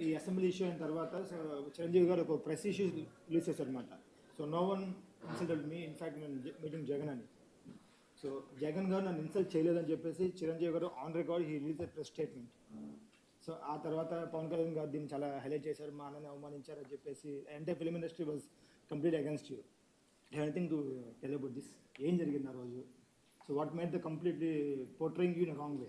ఈ assembly issue అయిన తర్వాత సో చిరంజీవి గారు ఒక ప్రెస్ ఇష్యూ రిలీజ్ చేశారు అనమాట so no one insulted me in fact నేను మీటింగ్ జగన్ అని. సో జగన్ గారు నన్ను ఇన్సల్ట్ చేయలేదని చెప్పేసి Chiranjeevi garu on record he release press statement so ఆ తర్వాత పవన్ కళ్యాణ్ గారు దీన్ని చాలా హైలైట్ చేశారు మా అన్నని అవమానించారు అని చెప్పేసి అంటే film industry was complete against you anything to tell about this ఏం జరిగింది ఆ రోజు? So what made the completely portraying you in wrong way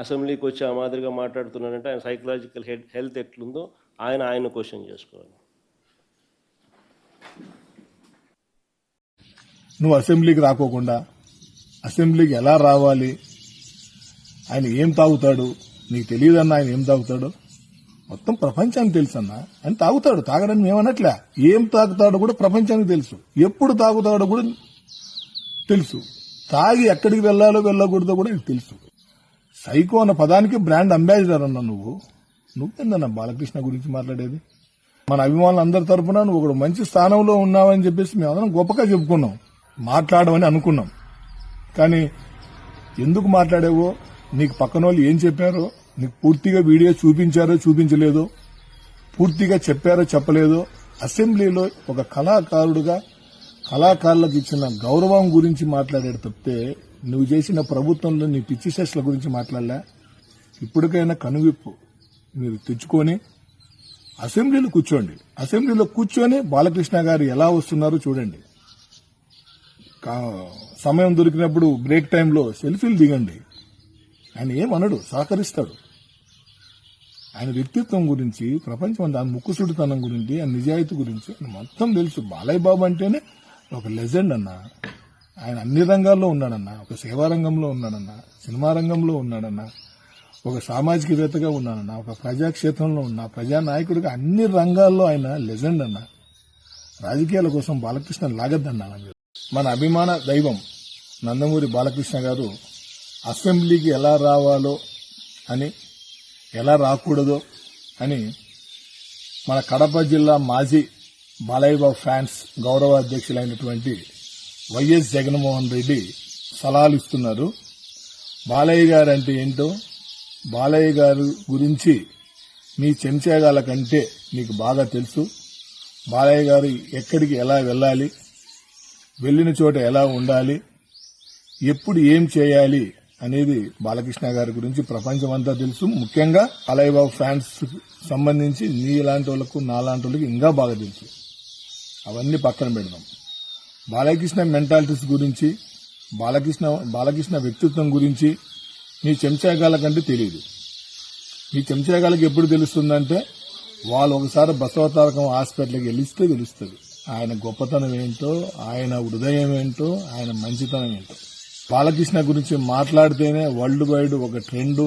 అసెంబ్లీకి వచ్చి ఆ మాదిరిగా మాట్లాడుతున్నాడంటే ఆయన సైకలాజికల్ హెడ్ హెల్త్ ఎట్లుందో ఆయన ఆయన క్వశ్చన్ చేసుకోవాలి. నువ్వు అసెంబ్లీకి రాకోకుండా అసెంబ్లీకి ఎలా రావాలి? ఆయన ఏం తాగుతాడు? నీకు తెలియదన్నా ఆయన ఏం తాగుతాడు? మొత్తం ప్రపంచానికి తెలుసు అన్న ఆయన తాగుతాడు తాగడానికి మేమనట్లే ఏం తాగుతాడో కూడా ప్రపంచానికి తెలుసు. ఎప్పుడు తాగుతాడో కూడా తెలుసు. తాగి ఎక్కడికి వెళ్ళాలో వెళ్ళకూడదో కూడా తెలుసు. సైకో అన్న పదానికి బ్రాండ్ అంబాసిడర్ అన్న నువ్వు. నువ్వేందన్న బాలకృష్ణ గురించి మాట్లాడేది. మన అభిమానులు అందరి తరపున నువ్వు ఒక మంచి స్థానంలో ఉన్నావని చెప్పేసి మేము అందరం గొప్పగా చెప్పుకున్నాం. మాట్లాడమని అనుకున్నాం. కానీ ఎందుకు మాట్లాడావో నీకు పక్కన వాళ్ళు ఏం చెప్పారో నీకు పూర్తిగా వీడియో చూపించారో చూపించలేదో పూర్తిగా చెప్పారో చెప్పలేదో అసెంబ్లీలో ఒక కళాకారుడుగా కళాకారులకు ఇచ్చిన గౌరవం గురించి మాట్లాడాడు తప్పితే నువ్వు చేసిన ప్రభుత్వంలో నీ పిచ్చి సెస్ల గురించి మాట్లాడలే. ఇప్పటికైనా కనువిప్పు. మీరు తెచ్చుకొని అసెంబ్లీలో కూర్చోండి. అసెంబ్లీలో కూర్చొని బాలకృష్ణ గారు ఎలా వస్తున్నారో చూడండి. కా- సమయం దొరికినప్పుడు బ్రేక్ టైంలో సెల్ఫీలు దిగండి. ఆయన ఏమనడు సహకరిస్తాడు. ఆయన వ్యక్తిత్వం గురించి ప్రపంచం అంతా ఆయన ముక్కుసుడితనం గురించి ఆయన నిజాయితీ గురించి మొత్తం తెలుసు. బాలయ్య బాబు అంటేనే ఒక లెజెండ్ అన్నా. ఆయన అన్ని రంగాల్లో ఉన్నాడన్న ఒక సేవా రంగంలో ఉన్నాడన్న సినిమా రంగంలో ఉన్నాడన్న ఒక సామాజికవేత్తగా ఉన్నాడన్న ఒక ప్రజాక్షేత్రంలో ఉన్న ప్రజానాయకుడిగా అన్ని రంగాల్లో ఆయన లెజెండ్ అన్న. రాజకీయాల కోసం బాలకృష్ణ లాగద్దన్నా మన అభిమాన దైవం నందమూరి బాలకృష్ణ గారు అసెంబ్లీకి ఎలా రావాలో అని ఎలా రాకూడదో అని మన కడప జిల్లా మాజీ బాలయ్యబాబు ఫ్యాన్స్ గౌరవ అధ్యక్షులైనటువంటి వైఎస్ జగన్మోహన్ రెడ్డి సలహాలు ఇస్తున్నారు. బాలయ్య గారు అంటే ఏంటో బాలయ్య గారు గురించి మీ చెంచాగాల కంటే మీకు బాగా తెలుసు. బాలయ్య గారు ఎక్కడికి ఎలా వెళ్ళాలి వెళ్ళిన చోట ఎలా ఉండాలి ఎప్పుడు ఏం చేయాలి అనేది బాలకృష్ణ గారి గురించి ప్రపంచమంతా తెలుసు. ముఖ్యంగా బాలయ్య బాబు ఫ్యాన్స్ సంబంధించి నీ లాంటి వాళ్ళకు నా లాంటి వాళ్ళకి ఇంకా బాగా తెలుసు. అవన్నీ పక్కన పెడదాం. బాలకృష్ణ మెంటాలిటీస్ గురించి బాలకృష్ణ బాలకృష్ణ వ్యక్తిత్వం గురించి మీ చెంచాగాల కంటే తెలియదు మీ చెంచాగాలకు ఎప్పుడు తెలుస్తుందంటే వాళ్ళు ఒకసారి బసవతారకం హాస్పిటల్కి వెళ్ళిస్తే తెలుస్తుంది. ఆయన గొప్పతనం ఏంటో ఆయన హృదయం ఏంటో ఆయన మంచితనం ఏంటో. బాలకృష్ణ గురించి మాట్లాడితేనే వరల్డ్ వైడ్ ఒక ట్రెండ్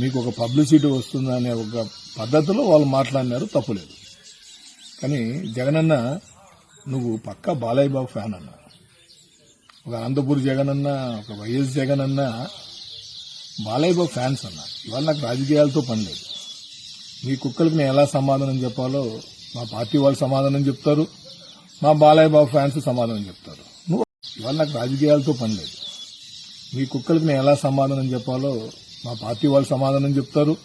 మీకు ఒక పబ్లిసిటీ వస్తుందనే ఒక పద్ధతిలో వాళ్ళు మాట్లాడినారు తప్పులేదు. కానీ జగనన్న నువ్వు పక్క బాలయ్య బాబు ఫ్యాన్ అన్న. ఒక అనంతపూర్ జగన్ అన్న ఒక వైఎస్ జగన్ అన్న బాలయ్య బాబు ఫ్యాన్స్ అన్న. ఇవాళ నాకు రాజకీయాలతో పని లేదు. మీ కుక్కలకి నేను ఎలా సమాధానం చెప్పాలో మా పార్టీ వాళ్ళు సమాధానం చెప్తారు మా బాలయ్య బాబు ఫ్యాన్స్ సమాధానం చెప్తారు. నువ్వు ఇవాళ నాకు రాజకీయాలతో పని లేదు. మీ కుక్కలకి నేను ఎలా సమాధానం చెప్పాలో మా పార్టీ వాళ్ళు సమాధానం చెప్తారు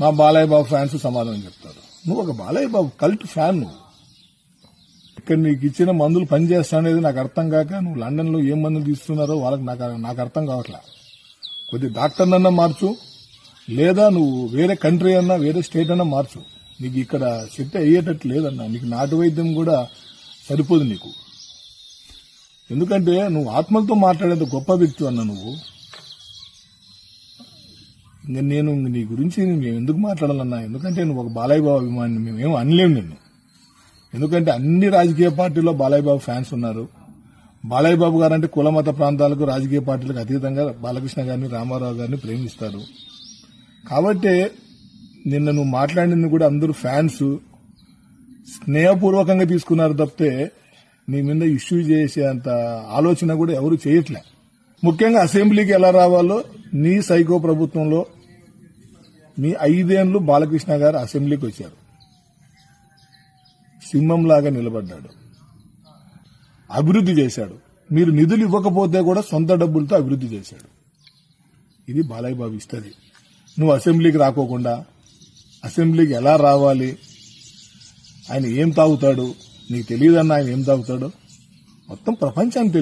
మా బాలయ్య బాబు ఫ్యాన్స్ సమాధానం చెప్తారు. నువ్వు ఒక బాలయ్య బాబు కల్ట్ ఫ్యాన్ నువ్వు. ఇక్కడ నీకు ఇచ్చిన మందులు పనిచేస్తానేది నాకు అర్థం కాక నువ్వు లండన్లో ఏం మందులు తీస్తున్నారో వాళ్ళకి నాకు నాకు అర్థం కావట్లా. కొద్ది డాక్టర్నన్నా మార్చు లేదా నువ్వు వేరే కంట్రీ అన్నా వేరే స్టేట్ అన్నా మార్చు. నీకు ఇక్కడ సెట్ అయ్యేటట్టు లేదన్నా నీకు నాటు వైద్యం కూడా సరిపోదు నీకు. ఎందుకంటే నువ్వు ఆత్మలతో మాట్లాడేంత గొప్ప వ్యక్తి అన్న నువ్వు. నేను నీ గురించి మేము ఎందుకు మాట్లాడాలన్నా? ఎందుకంటే నువ్వు ఒక బాలయ్య బాబు అభిమాని మేమేం అనలేము నిన్ను. ఎందుకంటే అన్ని రాజకీయ పార్టీల్లో బాలయ్యబాబు ఫ్యాన్స్ ఉన్నారు. బాలయ్యబాబు గారు అంటే కులమత ప్రాంతాలకు రాజకీయ పార్టీలకు అతీతంగా బాలకృష్ణ గారిని రామారావు గారిని ప్రేమిస్తారు. కాబట్టి నిన్న నువ్వు మాట్లాడింది కూడా అందరూ ఫ్యాన్స్ స్నేహపూర్వకంగా తీసుకున్నారు తప్పితే నీ మీద ఇష్యూ చేసే అంత ఆలోచన కూడా ఎవరు చేయట్లే. ముఖ్యంగా అసెంబ్లీకి ఎలా రావాలో నీ సైకో ప్రభుత్వంలో మీ ఐదేళ్ళు బాలకృష్ణ గారు అసెంబ్లీకి వచ్చారు. సింహంలాగా నిలబడ్డాడు. అభివృద్ధి చేశాడు. మీరు నిధులు ఇవ్వకపోతే కూడా సొంత డబ్బులతో అభివృద్ధి చేశాడు. ఇది బాలయ్య బాబు ఇస్తుంది నువ్వు అసెంబ్లీకి రాకోకుండా అసెంబ్లీకి ఎలా రావాలి? ఆయన ఏం తాగుతాడు? నీకు తెలియదన్నా ఆయన ఏం తాగుతాడో? మొత్తం ప్రపంచానికి